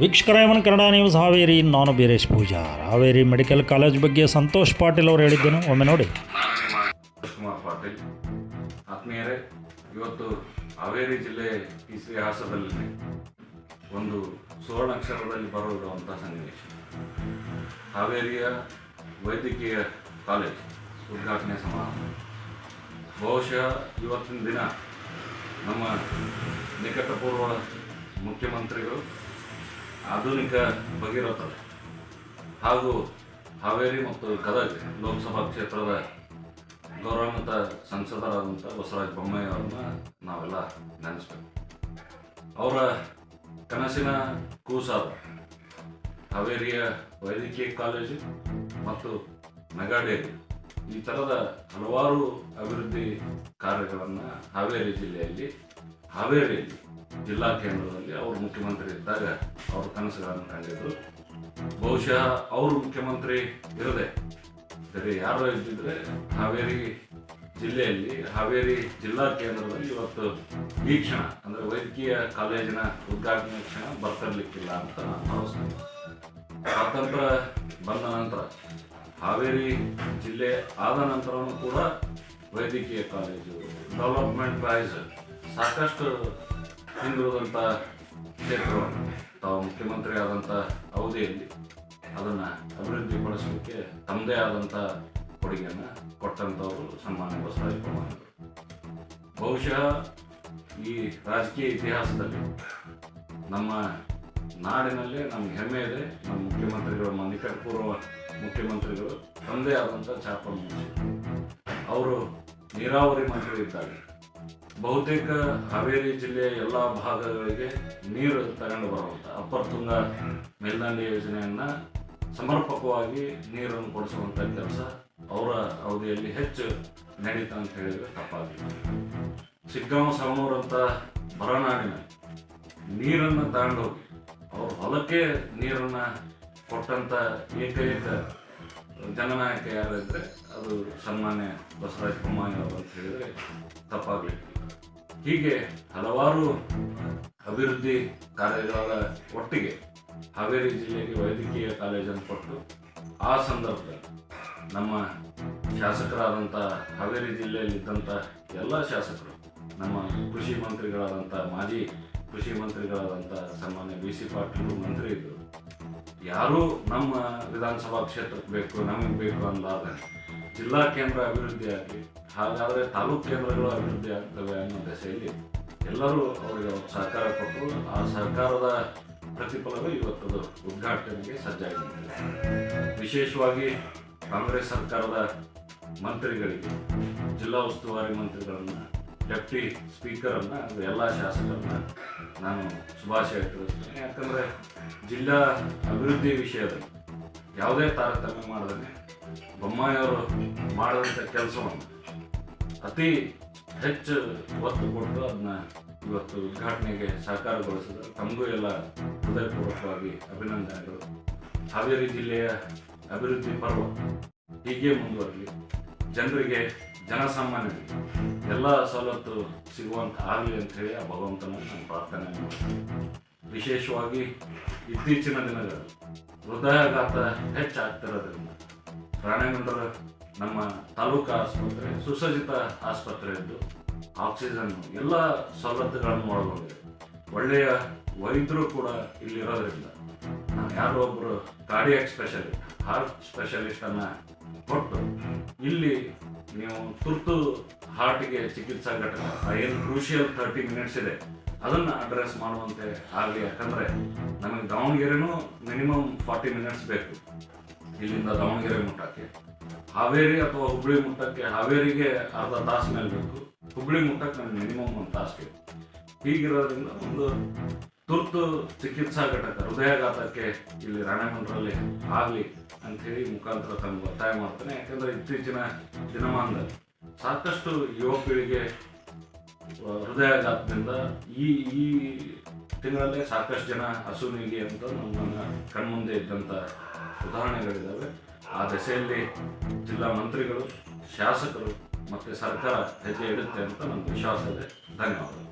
ವೀಕ್ಷಕರ ಎವನ್ ಕನ್ನಡ ನ್ಯೂಸ್ ಹಾವೇರಿ, ನಾನು Beeresh Pujar. Haveri medical college ಬಗ್ಗೆ ಸಂತೋಷ್ ಪಾಟೀಲ್ ಅವರು ಹೇಳಿದ್ದೇನು? ಒಮ್ಮೆ ನೋಡಿ. ಪಾಟೀಲ್, ಆತ್ಮೀಯರೇ, ಇವತ್ತು ಹಾವೇರಿ ಜಿಲ್ಲೆ ಇತಿಹಾಸದಲ್ಲಿ ಒಂದು ಸುವರ್ಣಾಕ್ಷರದಲ್ಲಿ ಬರುವಂತಹ ಸನ್ನಿವೇಶ. ಹಾವೇರಿಯ ವೈದ್ಯಕೀಯ ಕಾಲೇಜ್ ಉದ್ಘಾಟನೆ ಸಮಾರಂಭ. ಬಹುಶಃ ಇವತ್ತಿನ ದಿನ ನಮ್ಮ ನಿಕಟಪೂರ್ವ ಮುಖ್ಯಮಂತ್ರಿಗಳು ಆಧುನಿಕ ಭಗೀರಥರು ಹಾಗೂ ಹಾವೇರಿ ಮತ್ತು ಗದಗ ಲೋಕಸಭಾ ಕ್ಷೇತ್ರದ ಗೌರವಾನ್ವಿತ ಸಂಸದರಾದಂಥ ಬಸವರಾಜ ಬೊಮ್ಮಾಯಿ ಅವ್ರನ್ನ ನಾವೆಲ್ಲ ನೆನೆಸ್ಬೇಕು. ಅವರ ಕನಸಿನ ಕೂಸಾದ ಹಾವೇರಿಯ ವೈದ್ಯಕೀಯ ಕಾಲೇಜು ಮತ್ತು ಮೆಗಾಡೇರಿ ಈ ಥರದ ಹಲವಾರು ಅಭಿವೃದ್ಧಿ ಕಾರ್ಯಗಳನ್ನು ಹಾವೇರಿ ಜಿಲ್ಲೆಯಲ್ಲಿ ಹಾವೇರಿಯಲ್ಲಿ ಜಿಲ್ಲಾ ಕೇಂದ್ರದಲ್ಲಿ ಅವರು ಮುಖ್ಯಮಂತ್ರಿ ಇದ್ದಾಗ ಅವ್ರ ಕನಸುಗಳನ್ನು ಕಂಡಿದ್ರು. ಬಹುಶಃ ಅವರು ಮುಖ್ಯಮಂತ್ರಿ ಇರದೆ ಬೇರೆ ಯಾರೋ ಇದ್ದಿದ್ರೆ ಹಾವೇರಿ ಜಿಲ್ಲೆಯಲ್ಲಿ, ಹಾವೇರಿ ಜಿಲ್ಲಾ ಕೇಂದ್ರದಲ್ಲಿ ಇವತ್ತು ವೀಕ್ಷಣ, ಅಂದ್ರೆ ವೈದ್ಯಕೀಯ ಕಾಲೇಜಿನ ಉದ್ಘಾಟನೆ ಕ್ಷಣ ಬರ್ತಿರ್ಲಿಕ್ಕಿಲ್ಲ ಅಂತ ನಾನು ಭಾವಿಸ್ತೇನೆ ಸ್ವಾತಂತ್ರ್ಯ ಬಂದ ನಂತರ, ಹಾವೇರಿ ಜಿಲ್ಲೆ ಆದ ನಂತರವೂ ಕೂಡ ವೈದ್ಯಕೀಯ ಕಾಲೇಜು ಡೆವಲಪ್ಮೆಂಟ್ ಪ್ರೈಸ್ ಸಾಕಷ್ಟು ಹಿಂದುಳಿದಂಥ ಕ್ಷೇತ್ರವನ್ನು ತಾವು ಮುಖ್ಯಮಂತ್ರಿ ಆದಂಥ ಅವಧಿಯಲ್ಲಿ ಅದನ್ನು ಅಭಿವೃದ್ಧಿಪಡಿಸಲಿಕ್ಕೆ ತಮ್ಮದೇ ಆದಂಥ ಕೊಡುಗೆಯನ್ನು ಕೊಟ್ಟಂಥವರು ಸನ್ಮಾನ್ಯ ಬಸವರಾಜ ಬೊಮ್ಮಾಯಿ ಬಹುಶಃ ಈ ರಾಜಕೀಯ ಇತಿಹಾಸದಲ್ಲಿ ನಮ್ಮ ನಾಡಿನಲ್ಲೇ ನಮ್ಗೆ ಹೆಮ್ಮೆ ಇದೆ. ನಮ್ಮ ಮುಖ್ಯಮಂತ್ರಿಗಳು ನಮ್ಮ ನಿಕಟಪೂರ್ವ ಮುಖ್ಯಮಂತ್ರಿಗಳು ತಮ್ಮದೇ ಆದಂಥ ಚಾಪ ಅವರು ನೀರಾವರಿ ಮಂತ್ರಿ ಇದ್ದಾಗ ಬಹುತೇಕ ಹಾವೇರಿ ಜಿಲ್ಲೆಯ ಎಲ್ಲ ಭಾಗಗಳಿಗೆ ನೀರು ತಗೊಂಡು ಬರುವಂಥ ಅಪ್ಪರ್ ತುಂಗ ಮೇಲ್ದಂಡೆ ಯೋಜನೆಯನ್ನ ಸಮರ್ಪಕವಾಗಿ ನೀರನ್ನು ಕೊಡಿಸುವಂಥ ಕೆಲಸ ಅವರ ಅವಧಿಯಲ್ಲಿ ಹೆಚ್ಚು ನಡೀತಾ ಅಂತ ಹೇಳಿದ್ರೆ ತಪ್ಪಾಗಿಲ್ಲ ಸಿಗ್ಗಾಂವ ಅಂತ ಬರನಾಡಿನ ನೀರನ್ನು ತಗೊಂಡು ಹೋಗಿ ಅವ್ರ ಹೊಲಕ್ಕೆ ನೀರನ್ನು ಕೊಟ್ಟಂತ ಏಕೈಕ ಜನನಾಯಕ ಯಾರಿದ್ರೆ ಅದು ಸನ್ಮಾನ್ಯ ಬಸವರಾಜ ಬೊಮ್ಮಾಯಿ ಅವರು ಅಂತ ಹೇಳಿದ್ರೆ ತಪ್ಪಾಗಲಿಕ್ಕೆ ಹೀಗೆ ಹಲವಾರು ಅಭಿವೃದ್ಧಿ ಕಾರ್ಯಗಳ ಒಟ್ಟಿಗೆ ಹಾವೇರಿ ಜಿಲ್ಲೆಗೆ ವೈದ್ಯಕೀಯ ಕಾಲೇಜನ್ನು ಕೊಟ್ಟು ಆ ಸಂದರ್ಭದಲ್ಲಿ ನಮ್ಮ ಶಾಸಕರಾದಂಥ ಹಾವೇರಿ ಜಿಲ್ಲೆಯಲ್ಲಿದ್ದಂಥ ಎಲ್ಲ ಶಾಸಕರು, ನಮ್ಮ ಕೃಷಿ ಮಂತ್ರಿಗಳಾದಂಥ, ಮಾಜಿ ಕೃಷಿ ಮಂತ್ರಿಗಳಾದಂಥ ಸಾಮಾನ್ಯ ಬಿ ಸಿ ಪಾಟೀಲ್ ಮಂತ್ರಿ ಇದ್ದರು. ಯಾರೂ ನಮ್ಮ ವಿಧಾನಸಭಾ ಕ್ಷೇತ್ರಕ್ಕೆ ಬೇಕು, ನಮಗೆ ಬೇಕು ಅನ್ನಲಾದ ಜಿಲ್ಲಾ ಕೇಂದ್ರ ಅಭಿವೃದ್ಧಿ ಆಗಲಿ, ಹಾಗಾದರೆ ತಾಲೂಕು ಕೇಂದ್ರಗಳು ಅಭಿವೃದ್ಧಿ ಆಗ್ತವೆ ಅನ್ನೋ ದೆಸೆಯಲ್ಲಿ ಎಲ್ಲರೂ ಅವರಿಗೆ ಸಹಕಾರ ಕೊಟ್ಟು ಆ ಸರ್ಕಾರದ ಪ್ರತಿಫಲವೇ ಇವತ್ತದು ಉದ್ಘಾಟನೆಗೆ ಸಜ್ಜಾಗಿದೆ ವಿಶೇಷವಾಗಿ ಕಾಂಗ್ರೆಸ್ ಸರ್ಕಾರದ ಮಂತ್ರಿಗಳಿಗೆ, ಜಿಲ್ಲಾ ಉಸ್ತುವಾರಿ ಮಂತ್ರಿಗಳನ್ನು, ಡೆಪ್ಟಿ ಸ್ಪೀಕರನ್ನು, ಎಲ್ಲ ಶಾಸಕರನ್ನ ನಾನು ಶುಭಾಶಯ ತಿಳಿಸ್ತೇನೆ. ಯಾಕಂದರೆ ಜಿಲ್ಲಾ ಅಭಿವೃದ್ಧಿ ವಿಷಯದಲ್ಲಿ ಯಾವುದೇ ತಾರತಮ್ಯ ಮಾಡದೇ ಬೊಮ್ಮಾಯಿಯವರು ಮಾಡಿದಂಥ ಕೆಲಸವನ್ನು ಅತಿ ಹೆಚ್ಚು ಒತ್ತು ಕೊಟ್ಟು ಅದನ್ನ ಇವತ್ತು ಉದ್ಘಾಟನೆಗೆ ಸಹಕಾರಗೊಳಿಸಿದ ತಮಗೂ ಎಲ್ಲ ಹೃದಯಪೂರ್ವಕವಾಗಿ ಅಭಿನಂದನೆಗಳು. ಹಾವೇರಿ ಜಿಲ್ಲೆಯ ಅಭಿವೃದ್ಧಿ ಪರ್ವ ಹೀಗೆ ಮುಂದುವರಲಿ. ಜನರಿಗೆ ಜನಸಾಮಾನ್ಯರಿಗೆ ಎಲ್ಲ ಸವಲತ್ತು ಸಿಗುವಂಥ ಆಗಲಿ ಅಂತ ಹೇಳಿ ಆ ಭಗವಂತನ ನಾನು ಪ್ರಾರ್ಥನೆ ಮಾಡ್ತೀನಿ. ವಿಶೇಷವಾಗಿ ಇತ್ತೀಚಿನ ದಿನಗಳಲ್ಲಿ ಹೃದಯಾಘಾತ ಹೆಚ್ಚಾಗ್ತಿರೋದ್ರಿಂದ ರಾಣೆಗಂಡರ ನಮ್ಮ ತಾಲೂಕು ಆಸ್ಪತ್ರೆ, ಸುಸಜ್ಜಿತ ಆಸ್ಪತ್ರೆ ಇದ್ದು ಆಕ್ಸಿಜನ್ ಎಲ್ಲ ಸವಲತ್ತುಗಳನ್ನು ಒಳಗೊಂಡಿದೆ. ಒಳ್ಳೆಯ ವೈದ್ಯರು ಕೂಡ ಇಲ್ಲಿರೋದ್ರಿಂದ ನಾನು ಯಾರೋ ಒಬ್ಬರು ಕಾರ್ಡಿಯಾಕ್ ಸ್ಪೆಷಲಿಸ್ಟ್ ಹಾರ್ಟ್ ಸ್ಪೆಷಲಿಸ್ಟನ್ನು ಕೊಟ್ಟು ಇಲ್ಲಿ ನೀವು ತುರ್ತು ಹಾರ್ಟ್ಗೆ ಚಿಕಿತ್ಸಾ ಘಟಕ ಏನು ಕ್ರೂಷಿಯಲ್ ಥರ್ಟಿ ಮಿನಿಟ್ಸ್ ಇದೆ ಅದನ್ನು ಅಡ್ರೆಸ್ ಮಾಡುವಂತೆ ಆಗಲಿ, ಯಾಕಂದರೆ ನಮಗೆ ದಾವಣಗೆರೆನೂ ಮಿನಿಮಮ್ ಫಾರ್ಟಿ ಮಿನಿಟ್ಸ್ ಬೇಕು. ಇಲ್ಲಿಂದ ದಾವಣಗೆರೆ ಮುಟ್ಟಕ್ಕೆ ಹಾವೇರಿ ಅಥವಾ ಹುಬ್ಳಿ ಮುಟ್ಟಕ್ಕೆ ಹಾವೇರಿಗೆ ಅರ್ಧ ತಾಸು ಮೇಲೆ ಬೇಕು. ಹುಬ್ಳಿ ಮುಟ್ಟಕ್ಕೆ ನಮ್ಗೆ ಮಿನಿಮಮ್ ಒಂದು ತಾಸು ಬೇಕು. ಹೀಗಿರೋದ್ರಿಂದ ಒಂದು ತುರ್ತು ಚಿಕಿತ್ಸಾ ಘಟಕ, ಹೃದಯಾಘಾತಕ್ಕೆ ಇಲ್ಲಿ ರಾಣೆಮಂಡ್ರಲ್ಲಿ ಆಗಲಿ ಅಂಥೇಳಿ ಮುಖಾಂತರ ತಮ್ಗೆ ಒತ್ತಾಯ ಮಾಡ್ತಾನೆ. ಯಾಕಂದ್ರೆ ಇತ್ತೀಚಿನ ದಿನಮಾನದಲ್ಲಿ ಸಾಕಷ್ಟು ಯುವ ಹೃದಯಾಘಾತದಿಂದ ಈ ಈ ತಿಂಗಳಲ್ಲೇ ಸಾಕಷ್ಟು ಜನ ಹಸುವಿಗೆ ಅಂತ ನಮ್ಮ ಕಣ್ಮುಂದೆ ಇದ್ದಂಥ ಉದಾಹರಣೆಗಳಿದ್ದಾವೆ ಆ ದೆಸೆಯಲ್ಲಿ ಜಿಲ್ಲಾ ಮಂತ್ರಿಗಳು, ಶಾಸಕರು ಮತ್ತು ಸರ್ಕಾರ ಹೆಜ್ಜೆ ಇಡುತ್ತೆ ಅಂತ ನನ್ನ ವಿಶ್ವಾಸ ಇದೆ. ಧನ್ಯವಾದಗಳು.